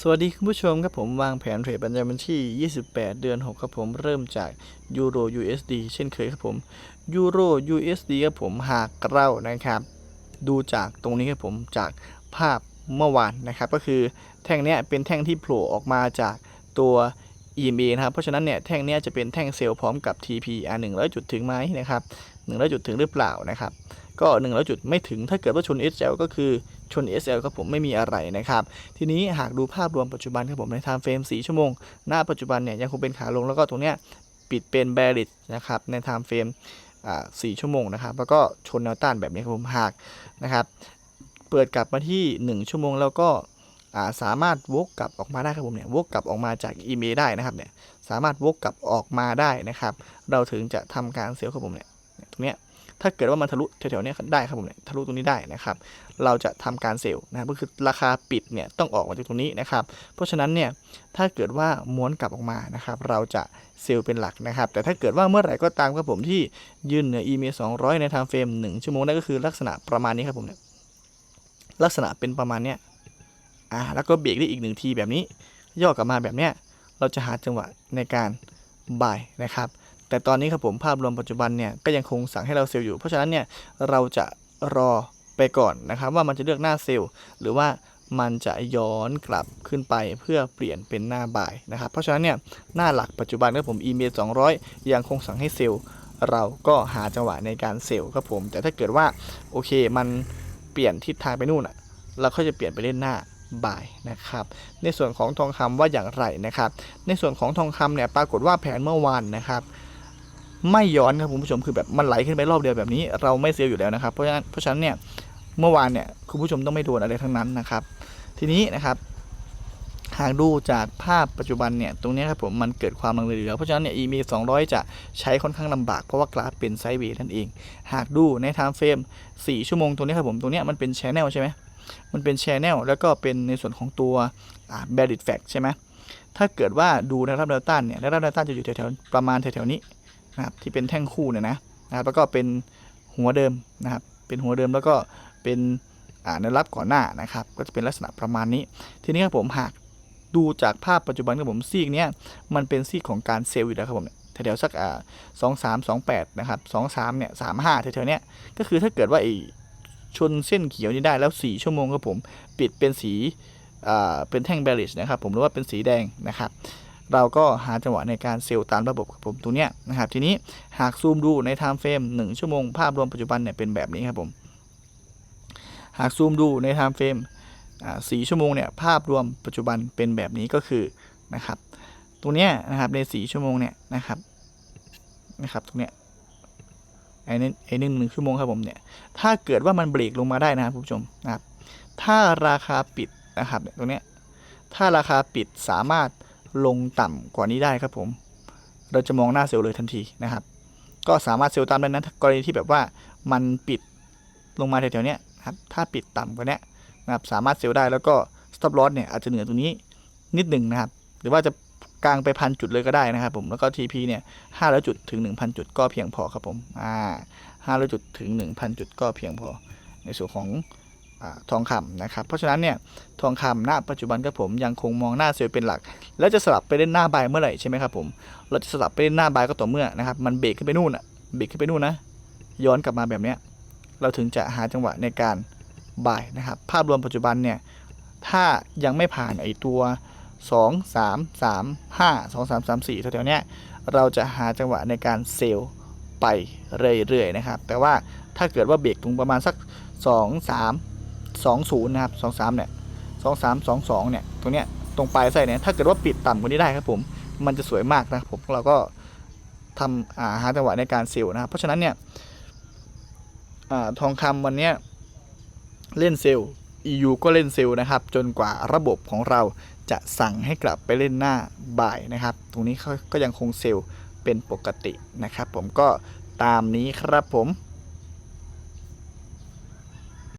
สวัสดีคุณผู้ชมครับผมวางแผนเทรดปัญญาบัญชี 28 เดือน 6 ครับผมเริ่มจากยูโร USD เช่นเคยครับผมยูโร USD ครับผมหากเรานะครับ ดูจากตรงนี้ครับผมจากภาพเมื่อวานนะครับ ก็คือแท่งเนี้ยเป็นแท่งที่โผล่ออกมาจากตัว EMA นะครับ เพราะฉะนั้นเนี่ยแท่งนี้จะเป็นแท่งเซลล์พร้อมกับ TP อ่า100จุดถึงไหมนะครับ100จุดถึงหรือเปล่านะครับ ก็100จุดไม่ถึงถ้าเกิดว่าชน SL ก็คือชน SL ครับผมไม่มีอะไรนะครับ ทีนี้หากดูภาพรวมปัจจุบันครับผมในไทม์เฟรม4ชั่วโมง หน้าปัจจุบันเนี่ยยังคงเป็นขาลงแล้วก็ตรงเนี้ยปิดเป็น bearish นะครับในไทม์เฟรมอ่า4ชั่วโมงนะครับ แล้วก็ชนแนวต้านแบบนี้ครับผมหากนะครับ เปิดกลับมาที่ 1 ชั่วโมงแล้วก็ สามารถวกกลับออกมาได้ครับผมเนี่ยวกกลับออกมาจาก EMA ได้นะครับเนี่ยสามารถวกกลับออกมาได้นะครับ เราถึงจะทำการเซลล์ครับผมเนี่ยตรงเนี้ยถ้าเกิดว่ามันทะลุแถวๆนี้ได้ครับผมเนี่ยทะลุตรงนี้ได้นะครับ เราจะทำการเซลล์นะครับก็คือราคาปิดเนี่ยต้องออกมาจากตรงนี้นะครับ เพราะฉะนั้นเนี่ยถ้าเกิดว่าม้วนกลับออกมานะครับ เราจะเซลล์เป็นหลักนะครับ แต่ถ้าเกิดว่าเมื่อไหร่ก็ตามครับผมที่ยืนเหนือ EMA 200 ในทม์เฟรม1ชั่วโมงนั่นก็คือลักษณะประมาณนี้ครับผมเนี่ยลักษณะเป็นประมาณเนี้ย อ่าแล้วก็เบรกได้อีกหนึ่งทีแบบนี้ ย่อกลับมาแบบเนี้ยเราจะหาจังหวะในการบ่ายนะครับ แต่ตอนนี้ครับผมภาพรวมปัจจุบันเนี่ยก็ยังคงสั่งให้เราเซลล์อยู่ เพราะฉะนั้นเนี่ยเราจะรอไปก่อนนะครับ ว่ามันจะเลือกหน้าเซลล์ หรือว่ามันจะย้อนกลับขึ้นไปเพื่อเปลี่ยนเป็นหน้าบ่ายนะครับ เพราะฉะนั้นเนี่ยหน้าหลักปัจจุบันครับผม e m a 200 ยังคงสั่งให้เซลล์ เราก็หาจังหวะในการเซลล์ครับผม แต่ถ้าเกิดว่าโอเคมันเปลี่ยนทิศทางไปนู่นอะเราก็จะเปลี่ยนไปเล่นหน้า บ่ายนะครับในส่วนของทองคำว่าอย่างไรนะครับ ในส่วนของทองคำเนี่ยปรากฏว่าแผนเมื่อวานนะครับไม่ย้อนครับคุณผู้ชมคือแบบมันไหลขึ้นไปรอบเดียวแบบนี้ เราไม่เซลอยู่แล้วนะครับเพราะฉะนั้นเพราะฉะนั้นเนี่ยเมื่อวานเนี่ยคุณผู้ชมต้องไม่โดนอะไรทั้งนั้นนะครับ ทีนี้นะครับหากดูจากภาพปัจจุบันเนี่ยตรงนี้ครับผมมันเกิดความลังเลอยู่แล้วเพราะฉะนั้นเนี่ย EMA 200 จะใช้ค่อนข้างลำบากเพราะว่ากราฟเป็นไซด์เวย์นั่นเอง หากดูในไทม์เฟรม4ชั่วโมงตรงนี้ครับผมตรงนี้มันเป็นแชแนลใช่ไหม มันเป็นแชแนลแล้วก็เป็นในส่วนของตัวอ่า bearish fact ใช่ไหมถ้าเกิดว่าดูในรับแนวต้านเนี่ยในรับแนวต้านจะอยู่แถวๆประมาณแถวๆนี้นะครับที่เป็นแท่งคู่เนี่ยนะนะครับแล้วก็เป็นหัวเดิมนะครับเป็นหัวเดิมแล้วก็เป็นอ่าในรับก่อนหน้านะครับก็จะเป็นลักษณะประมาณนี้ ทีนี้ครับผมหากดูจากภาพปัจจุบันครับผมซีกเนี้ยมันเป็นซีกของการเซลล์อยู่แล้วครับผมแถวๆสักอ่าสองสามสองแปดนะครับสองสามเนี่ยสามห้าแถวๆเนี้ยก็คือถ้าเกิดว่าไอ ชนเส้นเขียวนี้ได้แล้ว 4 ชั่วโมงครับผม ปิดเป็นสีเป็นแท่งเบลิชนะครับผมหรือว่าเป็นสีแดงนะครับ เราก็หาจังหวะในการเซลล์ตามระบบครับผมตรงเนี้ยนะครับ ทีนี้หากซูมดูในไทม์เฟรม1 ชั่วโมงภาพรวมปัจจุบันเนี่ยเป็นแบบนี้ครับผม หากซูมดูในไทม์เฟรมสี่ชั่วโมงเนี่ยภาพรวมปัจจุบันเป็นแบบนี้ก็คือนะครับ ตรงเนี้ยนะครับใน 4 ชั่วโมงเนี่ยนะครับนะครับตรงเนี้ย ไอ้นี่ไอ้หนึ่งหนึ่งชั่วโมงครับผมเนี่ยถ้าเกิดว่ามันเบรกลงมาได้นะครับผู้ชมนะครับถ้าราคาปิดนะครับเนี่ยตรงเนี้ยถ้าราคาปิดสามารถลงต่ำกว่านี้ได้ครับผม เราจะมองหน้าเซลล์เลยทันทีนะครับ ก็สามารถเซลล์ตามได้นะกรณีที่แบบว่ามันปิดลงมาแถวๆนี้ครับถ้าปิดต่ำกว่านี้นะครับสามารถเซลล์ได้แล้วก็ stop loss เนี่ยอาจจะเหนือตรงนี้นิดหนึ่งนะครับ หรือว่าจะ กลางไปพันจุดเลยก็ได้นะครับผมแล้วก็ TP เนี่ยห้าร้อยจุดถึง1,000จุดก็เพียงพอครับผมอ่าห้าร้อยจุดถึง1,000จุดก็เพียงพอ ในส่วนของอทองคำนะครับเพราะฉะนั้นเนี่ยทองคำณปัจจุบันครับผมยังคงมองหน้าเซลล์เป็นหลัก แล้วจะสลับไปเล่นหน้าบายเมื่อไหร่ใช่ไหมครับผมเราจะสลับไปเล่นหน้าบายก็ต่อเมื่อนะครับมันเบรกขึ้นไปนู่นอะเบรกขึ้นไปนู่นนะย้อนกลับมาแบบเนี้ยเราถึงจะหาจังหวะในการบายนะครับ ภาพรวมปัจจุบันเนี่ย ถ้ายังไม่ผ่านไอตัว 2 3 3 5 2 3 3 4แถวๆเนี้ยเราจะหาจังหวะในการเซลล์ไปเรื่อยๆนะครับ แต่ว่าถ้าเกิดว่าเบรกตรงประมาณสัก 2 3 2 0นะครับ2 3เนี่ยสองสามสองสองเนี่ยตรงเนี้ยตรงปลายไส้เนี่ยถ้าเกิดว่าปิดต่ำกว่านี้ได้ครับผมมันจะสวยมากนะครับผมเราก็ทำาหาจังหวะในการเซลล์นะครับเพราะฉะนั้นเนี่ยอทองคำวันนี้เล่นเซลล์ EU ก็เล่นเซลล์นะครับ จนกว่าระบบของเราจะสั่งให้กลับไปเล่นหน้าบ่ายนะครับ ตรงนี้เขาก็ยังคงเซลล์เป็นปกตินะครับ ผมก็ตามนี้ครับผม